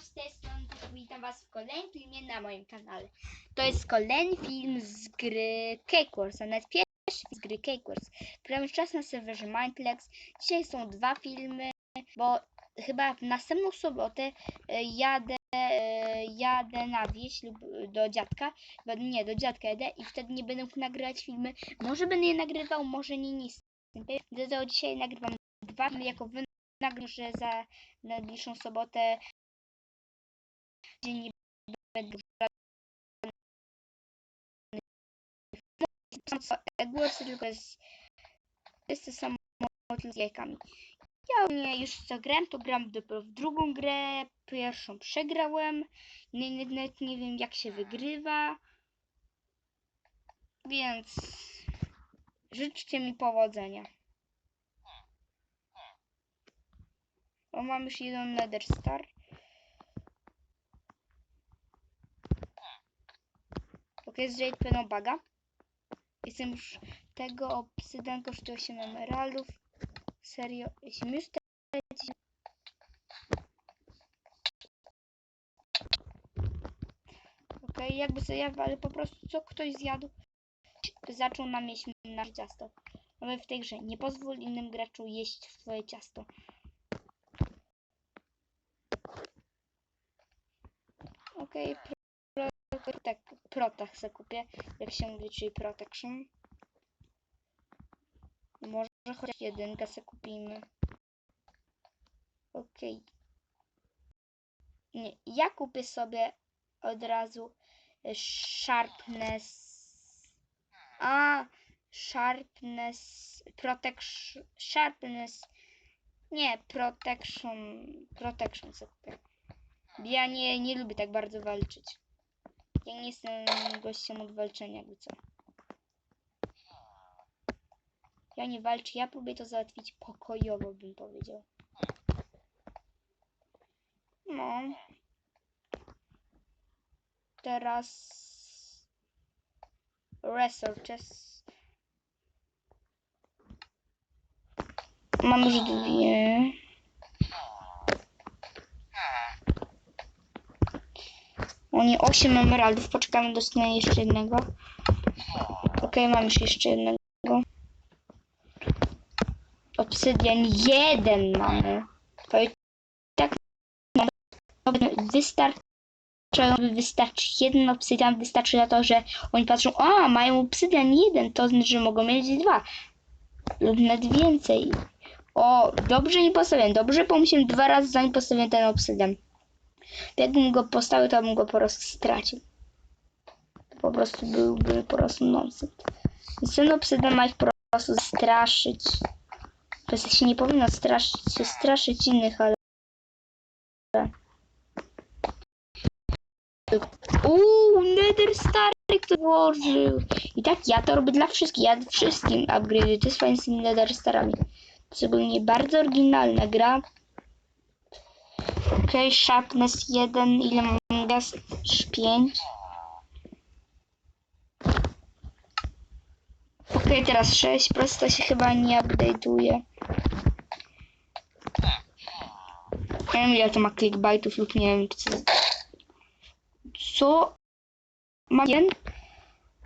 z tej strony witam was w kolejnym filmie na moim kanale. To jest kolejny film z gry Cake Wars, a nawet pierwszy z gry Cake Wars. Gramy czas na serwerze Mindplex. Dzisiaj są dwa filmy, bo chyba w następną sobotę e, jadę, e, jadę na wieś lub do dziadka. Nie, do dziadka jadę i wtedy nie będę mógł nagrywać filmy. Może będę je nagrywał, może nie, pewien. Dlatego dzisiaj nagrywam dwa filmy jako wynagrodzenie, że za najbliższą sobotę gdzie nie będę Edwards tylko jest jest to samo z jajkami. Ja nie już co gram, to gram dopiero w drugą grę. Pierwszą przegrałem. Nie, nawet nie wiem jak się wygrywa. Więc życzcie mi powodzenia. O, mam już jeden Nether Star. Ok, z Peną baga. Jestem już tego obsydian kosztuje 8 emeraldów. Serio, jeśli już traci. Ok, jakby sobie ja, ale po prostu co ktoś zjadł, zaczął nam jeść nasze ciasto. Mamy w tej grze. Nie pozwól innym graczu jeść twoje ciasto. Okej, protach se kupię, jak się mówi, czyli protection. Może chociaż jedynkę se kupimy. Okej. Nie, ja kupię sobie od razu e, sharpness. A, sharpness, protection, sharpness. Nie, protection, protection sobie kupię. Ja nie, nie lubię tak bardzo walczyć. Ja nie jestem gościem od walczenia, jakby co. Ja nie walczę, ja próbuję to załatwić pokojowo, bym powiedział. No. Teraz... Researches. Mam już dwie. O nie, 8 emeraldów. Poczekamy, dostanę jeszcze jednego. Okej, mam już jeszcze jednego. Obsydian jeden mamy. To i tak. Wystarczy, wystarczy jeden obsydian, wystarczy na to, że oni patrzą, a mają obsydian jeden, to znaczy, że mogą mieć dwa. Lub nawet więcej. O, dobrze nie postawiłem, dobrze pomyślałem dwa razy zanim postawiłem ten obsydian. Jakbym go postawił, to bym go po prostu stracił. Po prostu byłby po prostu nonsens. Więc ten obsydian ma ich po prostu straszyć. Jest się nie powinno straszyć, się straszyć innych, ale... Uuu, Nether stary, kto włożył. I tak ja to robię dla wszystkich, ja wszystkim upgrade'uję, to jest fajnie z tymi Nether starami. Ogólnie bardzo oryginalna gra. Ok, sharpness 1, ile mam gaz? 5. Ok, teraz 6, prosto się chyba nie update'uje. Nie wiem ile to ma clickbaitów lub nie wiem co. Co? Ma jeden?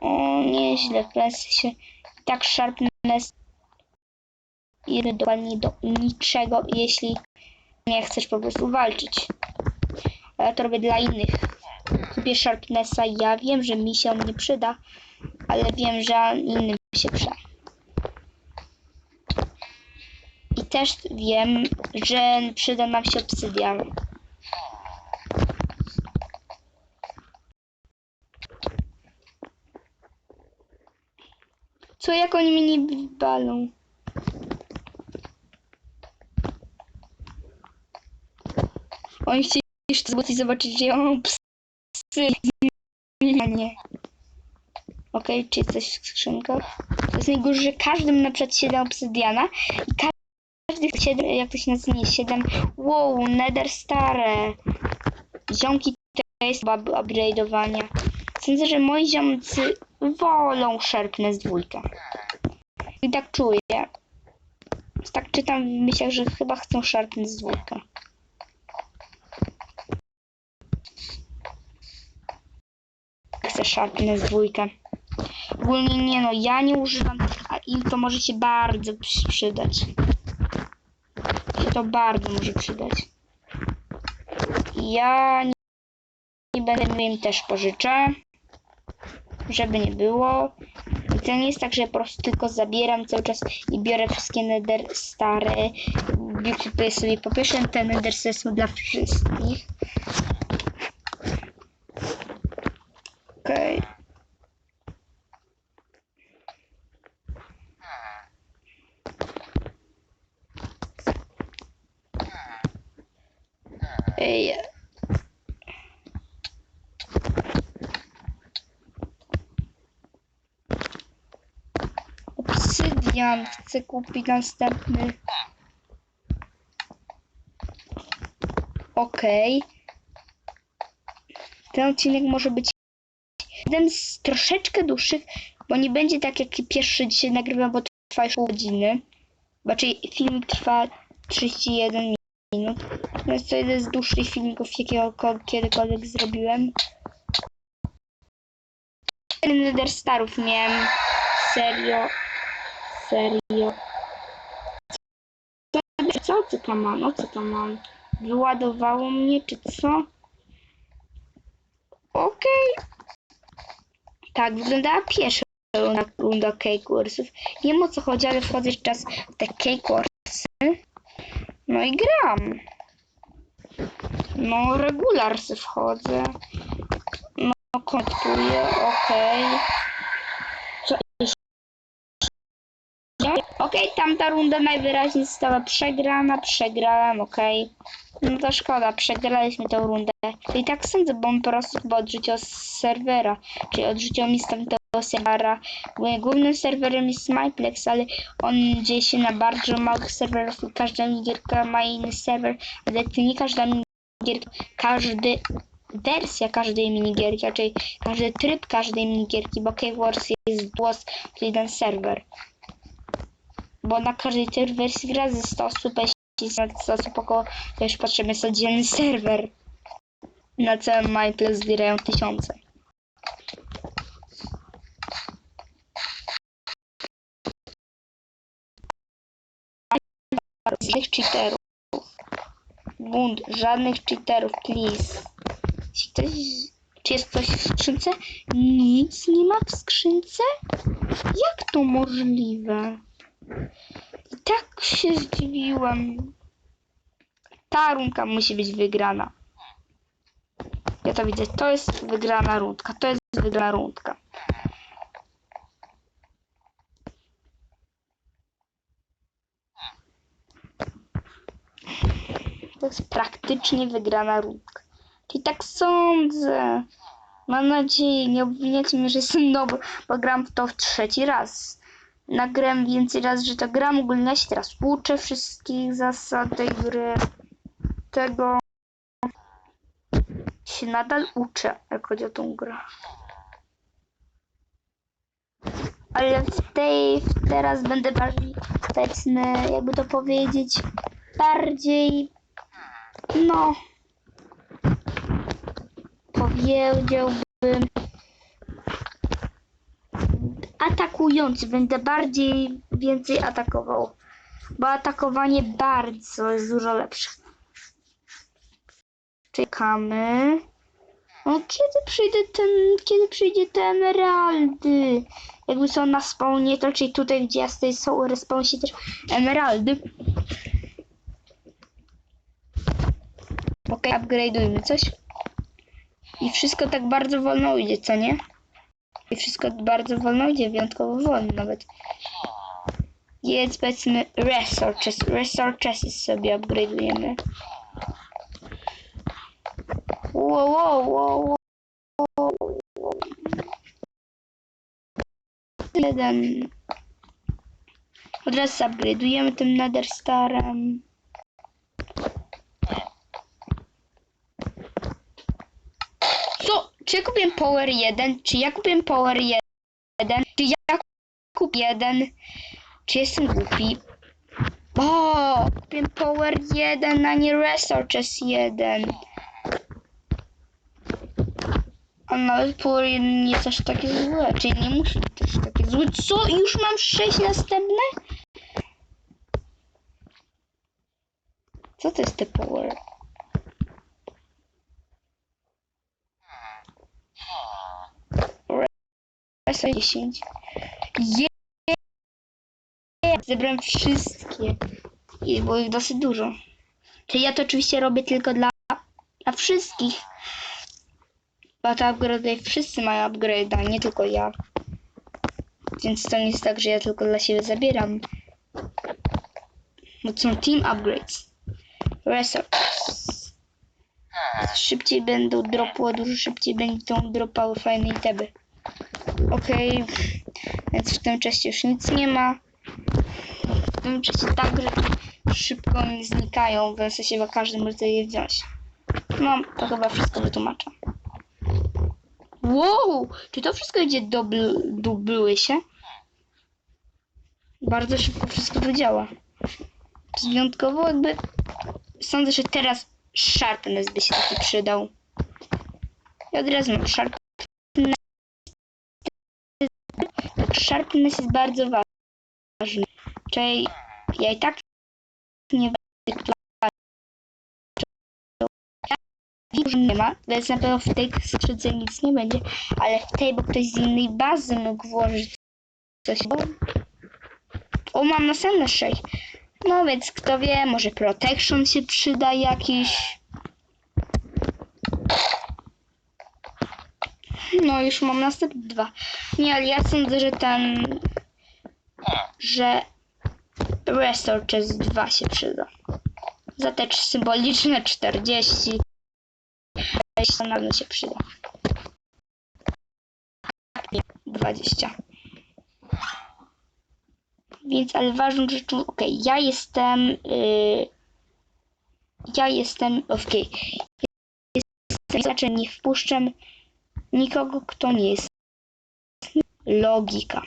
O, nieźle, presy się. Tak sharpness. Jeden dokładnie do niczego, jeśli nie chcesz po prostu walczyć. Ja to robię dla innych. Kupię Sharpnessa ja wiem, że mi się on nie przyda, ale wiem, że innym się przyda. I też wiem, że przyda nam się obsydian. Co jak oni mnie nie balą? Oni chcieli jeszcze złoty zobaczyć, ja mam psy. Nie. Okej, czy jest coś w skrzynkach? To jest najgorsze, że każdym na przykład 7 obsydiana i każdy chce 7, jak to się nazywa, 7. Wow, nether stare. Ziomki to jest chyba upgrade'owania. Sądzę, że moi ziomcy wolą szerpnę z dwójkę. I tak czuję. Tak czytam w myślach, że chyba chcą szarpnąć z dwójkę. Chcę Sharpness dwójkę. Ogólnie nie no, ja nie używam, a im to może się bardzo przy- przydać. Się to bardzo może przydać. Ja nie, nie będę im też pożyczę, żeby nie było. I to nie jest tak, że po prostu tylko zabieram cały czas i biorę wszystkie nether stare. Kupuję sobie po pierwsze te nether są dla wszystkich. Okej. Ej. Chcę kupić następny. Okej. Ten odcinek może być jeden z troszeczkę dłuższych, bo nie będzie tak jak pierwszy dzisiaj nagrywam, bo trwa już pół godziny. Raczej film trwa 31 minut. To jest to jeden z dłuższych filmików, jakiego ko- kiedykolwiek zrobiłem. Nether Starów miałem. Serio. Serio. Co, co, co tam mam? No co tam mam? Wyładowało mnie, czy co? Okej. Tak, wyglądała pierwsza runda, runda Cake Warsów. Nie wiem o co chodzi, ale wchodzę jeszcze czas w te Warsy. No i gram. No, regular wchodzę. No, kontuję, okej. Co Okej, tamta runda najwyraźniej została przegrana, przegrałem, okej. No to szkoda, przegraliśmy tę rundę. I tak sądzę, bo on po prostu odrzucił z serwera. Czyli odrzucił mi z tamtego serwera. Głównym- serwerem jest Myplex, ale on dzieje się na bardzo małych serwerach i każda minigierka ma inny serwer, ale to nie każda minigierka, każdy wersja każdej minigierki, czyli każdy tryb każdej minigierki, bo Cave Wars jest głos, to jeden serwer. Bo na każdej wersji gra ze 100 osób, jeśli jest 100 osób około, to już potrzebny jest oddzielny serwer. Na całym MyPlex zbierają tysiące. Żadnych cheaterów. Bund, żadnych cheaterów, please. Jeśli ktoś... Czy jest coś w skrzynce? Nic nie ma w skrzynce? Jak to możliwe? I tak się zdziwiłem. Ta rundka musi być wygrana. Ja to widzę. To jest wygrana rundka. To jest wygrana rundka. To jest praktycznie wygrana rundka. Czyli tak sądzę. Mam nadzieję, nie obwiniacie mnie, że jestem nowy, bo gram w to w trzeci raz. Nagram więcej razy, że to gram. Ogólnie ja się teraz uczę wszystkich zasad tej gry. Tego się nadal uczę, jak chodzi o tą grę. Ale w tej, w teraz będę bardziej obecny, jakby to powiedzieć, bardziej, no, powiedziałbym, atakujący. Będę bardziej, więcej atakował. Bo atakowanie bardzo jest dużo lepsze. Czekamy. O, kiedy przyjdzie ten, kiedy przyjdzie te emeraldy? Jakby są na spawnie, to czyli tutaj, gdzie ja stoję, są respawn się też emeraldy. Okej, upgrade'ujmy coś. I wszystko tak bardzo wolno idzie, co nie? I wszystko bardzo wolno idzie, wyjątkowo wolno nawet. Jest powiedzmy resources, resources sobie upgrade'ujemy. Wow, wow, wow, wow. Jeden. Od razu upgrade'ujemy tym Nether Starem. Co? Czy kupiłem Power 1? Czy ja kupiłem Power 1? Czy ja kupię 1? Czy jestem głupi? O, kupiłem Power 1, a nie Resources 1. A nawet Power 1 nie jest aż takie złe, czyli nie musi być też takie złe. Co? Już mam 6 następne? Co to jest te Power? Resa 10. Je! Zebrałem wszystkie. I było ich dosyć dużo. Czyli ja to oczywiście robię tylko dla, dla wszystkich. Bo te upgrade wszyscy mają upgrade'a, nie tylko ja. Więc to nie jest tak, że ja tylko dla siebie zabieram. Bo to są team upgrades. Resorts. Szybciej będą dropły, dużo szybciej będą dropały fajne itemy. Okej, więc w tym czasie już nic nie ma. W tym czasie tak szybko nie znikają, w sensie chyba każdy może je wziąć. No, to chyba wszystko wytłumaczę. Wow! Czy to wszystko idzie dubl, dubluje się? Bardzo szybko wszystko to działa. Wyjątkowo jakby... Sądzę, że teraz Sharpness by się taki przydał. I od razu mam Sharpness. Sharpness jest bardzo ważny. Czyli ja i tak nie będę że nie ma, więc na pewno w tej skrzydce nic nie będzie, ale w tej, bo ktoś z innej bazy mógł włożyć coś. Bo... O, mam następne 6. No więc kto wie, może protection się przyda jakiś. No już mam następne dwa. Nie, ale ja sądzę, że ten, że Restore Chest 2 się przyda. Za te symboliczne 40. To na pewno się przyda. 20. Więc, ale ważną rzeczą, ok, ja jestem, yy, ja jestem, ok, jestem, znaczy nie wpuszczę nikogo, kto nie jest. Logika.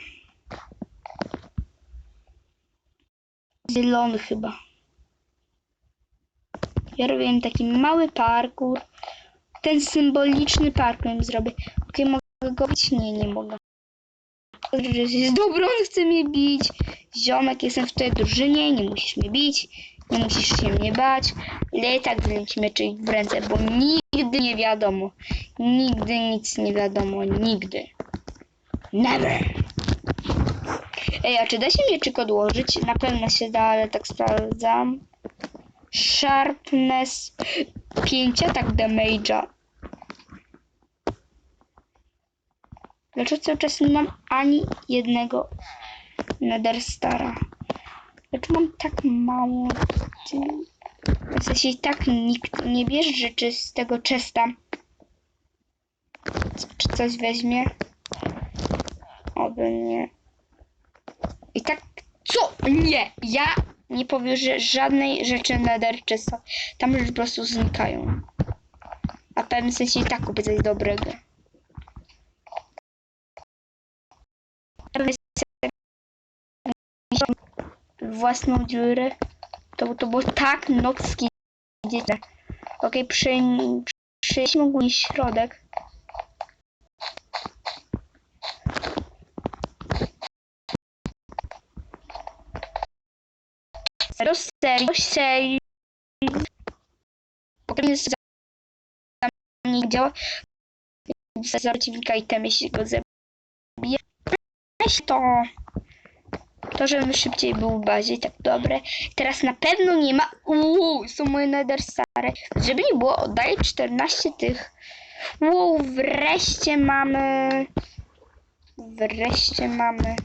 Zielony chyba. Ja robię im taki mały parkour. Ten symboliczny parkour zrobię. Okej, mogę go bić? Nie, nie mogę. Jest on chce mnie bić. Ziomek, jestem w tej drużynie, nie musisz mnie bić. Nie musisz się mnie bać. Ale i tak wziąć mieczy w ręce, bo nigdy nie wiadomo. Nigdy nic nie wiadomo. Nigdy. Never. Ej, a czy da się mieczyk odłożyć? Na pewno się da, ale tak sprawdzam. Sharpness 5 atak damage'a. Dlaczego cały czas nie mam ani jednego Nether Stara? Dlaczego mam tak mało? W sensie i tak nikt nie bierze rzeczy z tego chesta. Czy coś weźmie? Oby nie. I tak, co? Nie, ja nie powierzę żadnej rzeczy Nether chesta. Tam rzeczy po prostu znikają. A w pewnym sensie i tak kupię coś dobrego. Własną dziurę. To, to było tak nocki dziecię. Okej, okay, przejdźmy ogólnie środek. Serio, serio. Pokażę nie działa. Za przeciwnika item, jeśli go zabije. Weź to. To, żebym szybciej był w bazie, tak dobre. Teraz na pewno nie ma. Uuu, są moje nether stare. Żeby nie było, oddaję 14 tych. Uuu, wreszcie mamy. Wreszcie mamy.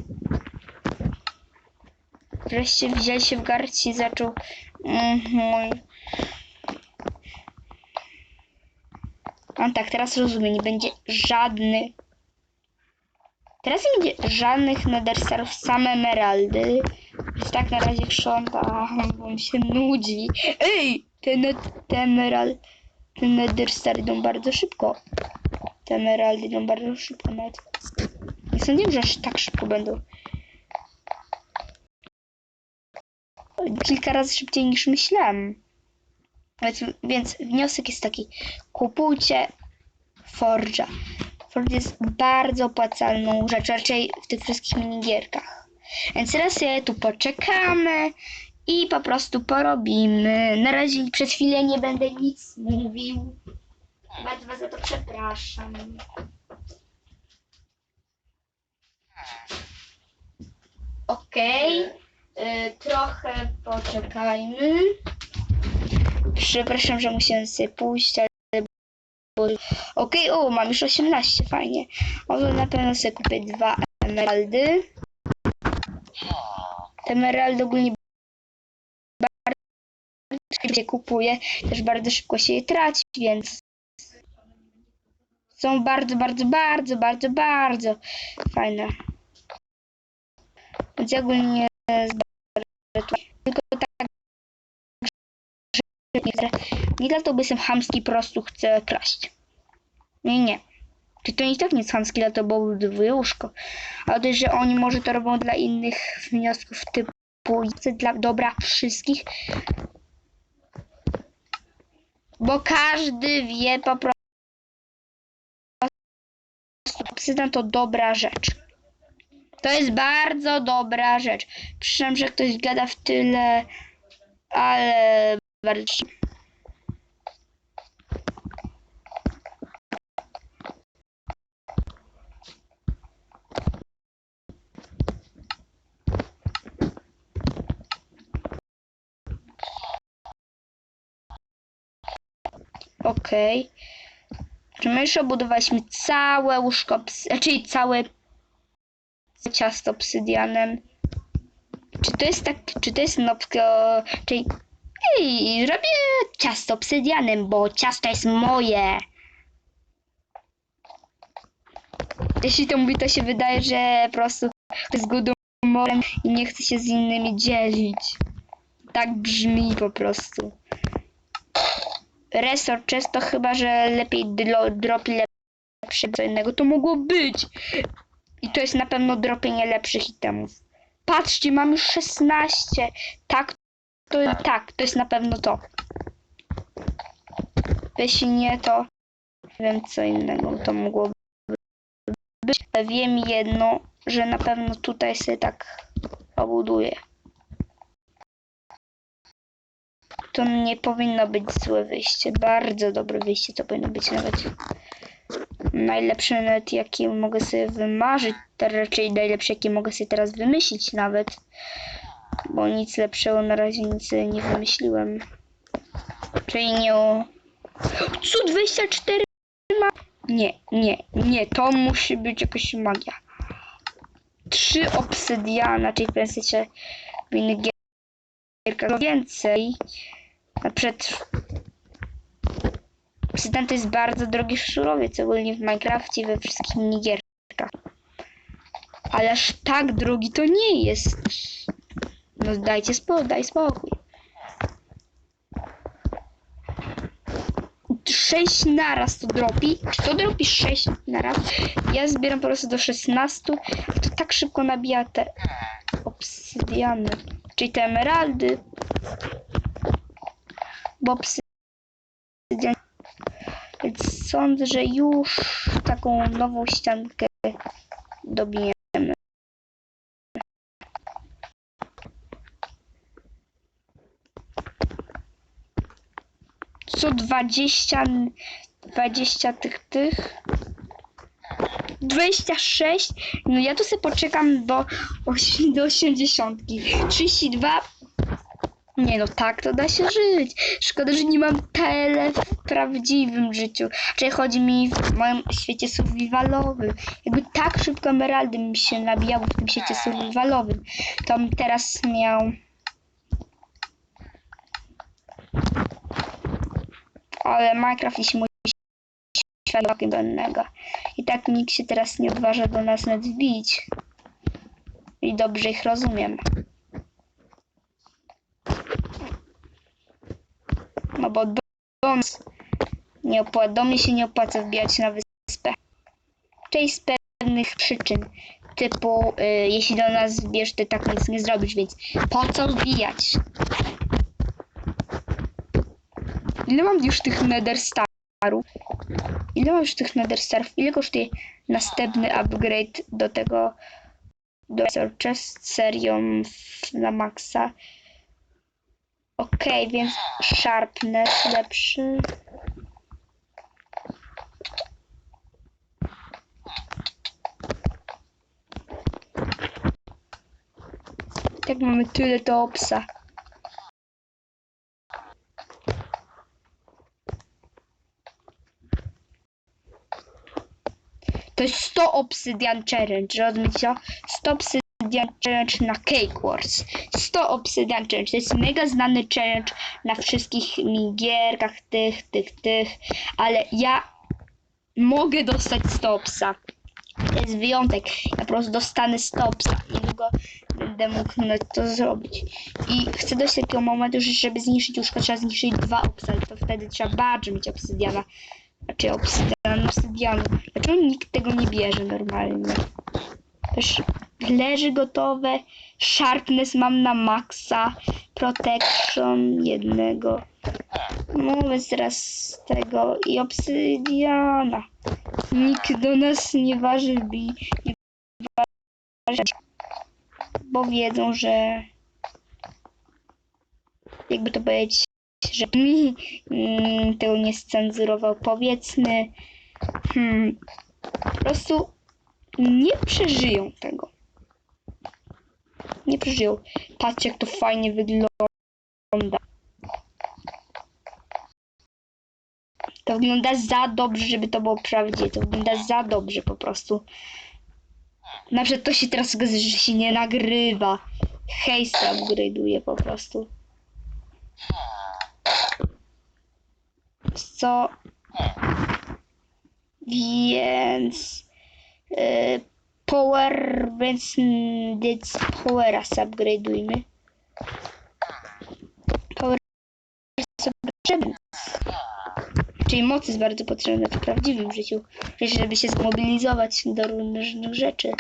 Wreszcie wziął się w garść i zaczął. Mhm. A tak, teraz rozumiem, nie będzie żadny Teraz nie będzie żadnych nederstarów, same emeraldy. Więc tak na razie krząta, bo mi się nudzi. Ej! Te, te emerald, te nederstary idą bardzo szybko. Te emeraldy idą bardzo szybko nawet. Nie sądziłem, że aż tak szybko będą. Kilka razy szybciej niż myślałem. Więc, więc wniosek jest taki. Kupujcie Forge'a. Ford jest bardzo opłacalną rzeczą, raczej w tych wszystkich minigierkach. Więc teraz sobie tu poczekamy i po prostu porobimy. Na razie przez chwilę nie będę nic mówił. Bardzo was za to przepraszam. Okej, y, trochę poczekajmy. Przepraszam, że musiałem sobie pójść, ale Okej, o, mam już 18, fajnie. To na pewno sobie kupię dwa emeraldy. Te emeraldy ogólnie bardzo się kupuje, też bardzo szybko się je traci, więc są bardzo, bardzo, bardzo, bardzo, bardzo fajne. Więc ogólnie tylko tak, że nie dlatego, jestem chamski, prostu chcę kraść. Nie, nie. Czy to i tak nie jest chamski, dlatego budowuje łóżko. Ale też, że oni może to robią dla innych wniosków typu dla dobra wszystkich. Bo każdy wie po prostu, obsydian to dobra rzecz. To jest bardzo dobra rzecz. Przyszłam, że ktoś gada w tyle, ale bardzo. Okej. Czy my już obudowaliśmy całe łóżko, czyli całe ciasto obsydianem? Czy to jest tak, czy to jest nopko, czyli Ej, robię ciasto obsydianem, bo ciasto jest moje. Jeśli to mówi, to się wydaje, że po prostu jest głodomorem i nie chce się z innymi dzielić. Tak brzmi po prostu. Resort często chyba, że lepiej dro, dropi lepsze co innego. To mogło być. I to jest na pewno dropienie lepszych itemów. Patrzcie, mam już 16. Tak, to tak, to jest na pewno to. Jeśli nie, to wiem co innego to mogło być. Wiem jedno, że na pewno tutaj sobie tak obuduję. To nie powinno być złe wyjście. Bardzo dobre wyjście to powinno być nawet. Najlepsze nawet jakie mogę sobie wymarzyć. Raczej najlepsze jakie mogę sobie teraz wymyślić nawet. Bo nic lepszego na razie nic nie wymyśliłem. Czyli nie o... Co 24 ma? Nie, nie, nie. To musi być jakaś magia. Trzy obsydiana, czyli w sensie w innych gierkach więcej. Na obsydian to jest bardzo drogi surowiec ogólnie w Minecrafcie i we wszystkich minigierkach. Ale aż tak drogi to nie jest. No dajcie spokój, daj spokój. 6 naraz to dropi. Czy to dropi 6 naraz? Ja zbieram po prostu do 16. To tak szybko nabija te obsydiany. Czyli te emeraldy. Bo obsydian. Więc sądzę, że już taką nową ściankę dobijemy. co 20, 20 tych tych. 26. No ja tu sobie poczekam do, do 80. 32. Nie no, tak to da się żyć. Szkoda, że nie mam tyle w prawdziwym życiu. Czyli chodzi mi w moim świecie survivalowym. Jakby tak szybko emeraldy mi się nabijały w tym świecie survivalowym, to bym teraz miał ale Minecraft jeśli musi światła bennego. I tak nikt się teraz nie odważa do nas nawet wbić. I dobrze ich rozumiem. No bo do, do, nas nie opłaca, do mnie się nie opłaca wbijać na wyspę. Czyli z pewnych przyczyn. Typu, y, jeśli do nas wbierz, to tak nic nie zrobisz, więc po co wbijać? Ile mam już tych nether star? starów. Ile mam już tych nether starów? Ile kosztuje następny upgrade do tego do Chest serią na maksa? Okej, więc sharpness lepszy. Tak mamy tyle do opsa. To jest 100 obsydian challenge, rozumiecie? 100 obsydian challenge na Cake Wars. 100 obsydian challenge. To jest mega znany challenge na wszystkich minigierkach, tych, tych, tych. Ale ja mogę dostać 100 obsa. To jest wyjątek. Ja po prostu dostanę 100 obsa. Niedługo będę mógł to zrobić. I chcę dojść do takiego momentu, że żeby zniszczyć łóżko, trzeba zniszczyć dwa obsa. To wtedy trzeba bardzo mieć obsydiana. Znaczy obsydian, obsydianu. Dlaczego nikt tego nie bierze normalnie? Też leży gotowe. Sharpness mam na maksa. Protection jednego. No więc teraz z tego i obsydiana. Nikt do nas nie waży bi. Nie waży, bo wiedzą, że jakby to powiedzieć, że mi mm, tego nie scenzurował, powiedzmy, hmm, po prostu nie przeżyją tego. Nie przeżyją. Patrzcie, jak to fajnie wygląda. To wygląda za dobrze, żeby to było prawdziwe. To wygląda za dobrze po prostu. Na przykład to się teraz że się nie nagrywa. Hejsa upgrade'uje po prostu. Co? Więc y, power, więc więc powera upgrade'ujmy. Power potrzebny. Czyli moc jest bardzo potrzebna w prawdziwym życiu, żeby się zmobilizować do różnych rzeczy.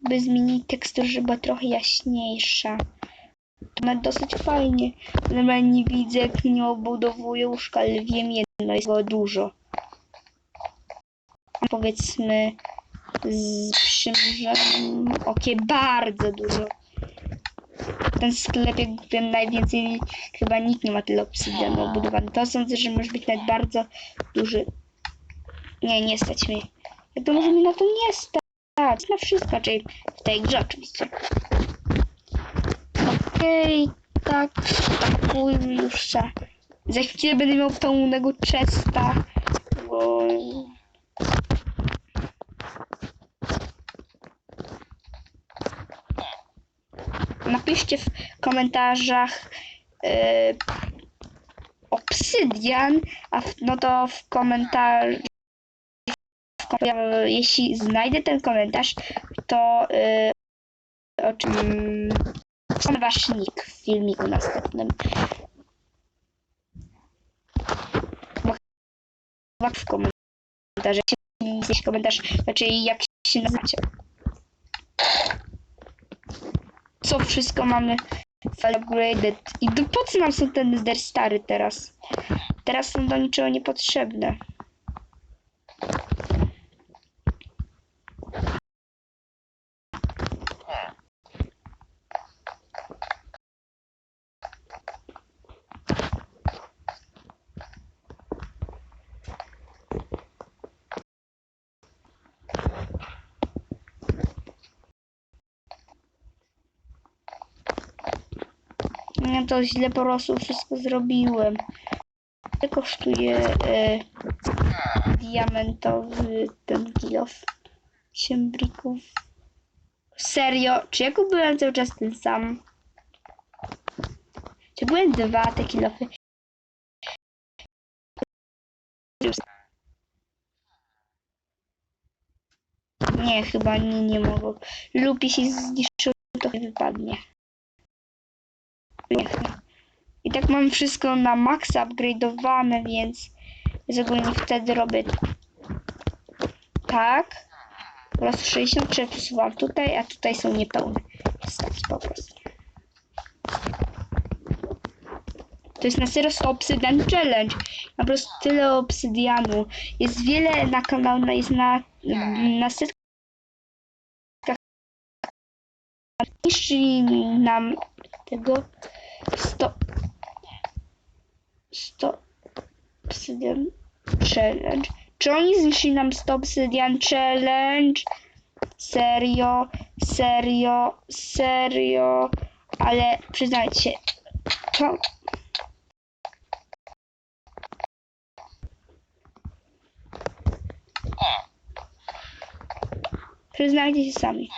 By zmienić teksturę, żeby była trochę jaśniejsza. To dosyć fajnie. Normalnie nie widzę, jak nie obudowuję łóżka, ale wiem jedno, jest go dużo. Powiedzmy z przymrużonym okiem bardzo dużo. Ten sklep, jak kupiłem najwięcej, chyba nikt nie ma tyle obsydianu obudowany. To sądzę, że może być nawet bardzo duży. Nie, nie stać mnie. Jak to może mi na to nie stać? Na wszystko, czyli w tej grze oczywiście. Okej, tak, pakujmy już za. Za chwilę będę miał pełnego chesta. Napiszcie w komentarzach e, obsydian, a w, no to w komentarzu jeśli znajdę ten komentarz, to e, o czym Wasz nick w filmiku następnym. W komentarzach jakiś komentarz, znaczy jak się nazywacie. Co wszystko mamy upgraded. I do, po co nam są te Nether Stary teraz? Teraz są do niczego niepotrzebne. Ja to źle po prostu wszystko zrobiłem. Ile kosztuje e, diamentowy ten kilof? 8 brików. Serio? Czy ja kupiłem cały czas ten sam? Czy były dwa te kilofy? Nie, chyba nie, nie mogą. Lub jeśli zniszczył, to wypadnie. I tak mam wszystko na maksa upgrade'owane, więc ogólnie wtedy robię tak. Po raz 63 przesuwam tutaj, a tutaj są niepełne. Jest po prostu. To jest na serio Obsydian Challenge. Po prostu tyle obsydianu. Jest wiele na kanale, jest na, na setkach. Niszczyli nam tego 100 100 Obsydian Challenge. Czy oni zniszczyli nam 100 Obsydian Challenge? Serio, serio, serio. Ale przyznajcie, to Przyznajcie się sami.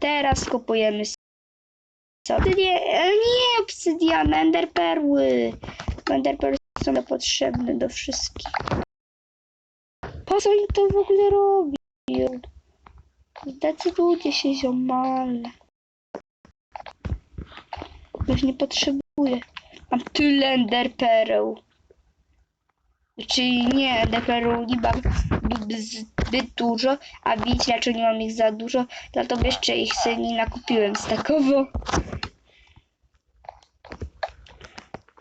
Teraz kupujemy sobie. Nie, obsydian, ender perły. Ender perły są potrzebne do wszystkich. Po co oni to w ogóle robią? Zdecydujcie się, ziomale. Już nie potrzebuję. Mam tyle ender pereł. Czyli nie, ender pereł nie mam zbyt dużo, a widzicie, dlaczego nie mam ich za dużo, dlatego jeszcze ich sobie nie nakupiłem stakowo.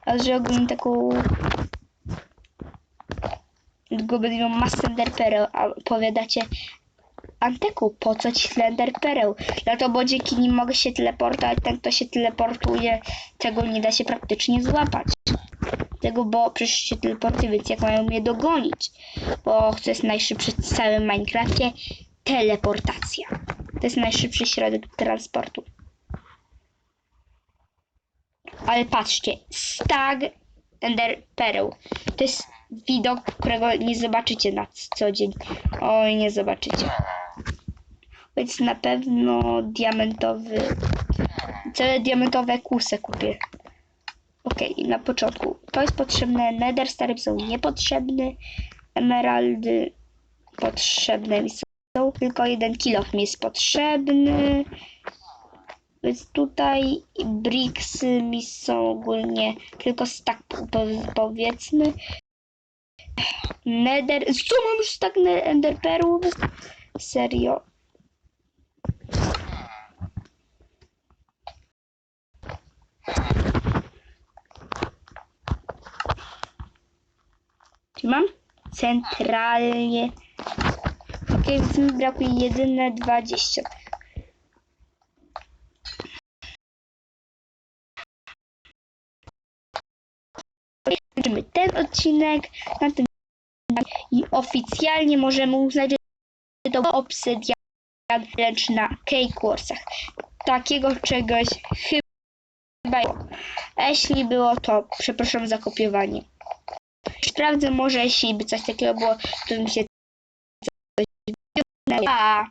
A ogólnie taką tylko będę miał masę ender pereł, a powiadacie Anteku, po co ci tyle ender pereł? Dlatego, dzięki nim mogę się teleportować, ten kto się teleportuje, tego nie da się praktycznie złapać. Tego, bo przecież się teleportuje, więc jak mają mnie dogonić? Bo to jest najszybszy w całym Minecrafcie teleportacja. To jest najszybszy środek transportu. Ale patrzcie, stag Ender Pereł. To jest widok, którego nie zobaczycie na co dzień. Oj, nie zobaczycie. Więc na pewno diamentowy, całe diamentowe kłusy kupię. Okej, na początku. To jest potrzebne. Nether stary są niepotrzebny. Emeraldy potrzebne mi są. Tylko jeden kilof mi jest potrzebny. Więc tutaj bricksy mi są ogólnie tylko tak powiedzmy. Nether. Co mam już tak Ender perłów? Serio. Czyli mam centralnie. Ok, więc mi brakuje jedyne 20. Kończymy ten odcinek na tym i oficjalnie możemy uznać, że to obsydian lecz na Cake Warsach. Takiego czegoś chyba jeśli było to przepraszam za kopiowanie. Sprawdzę może, jeśli by coś takiego było, to bym się coś... A.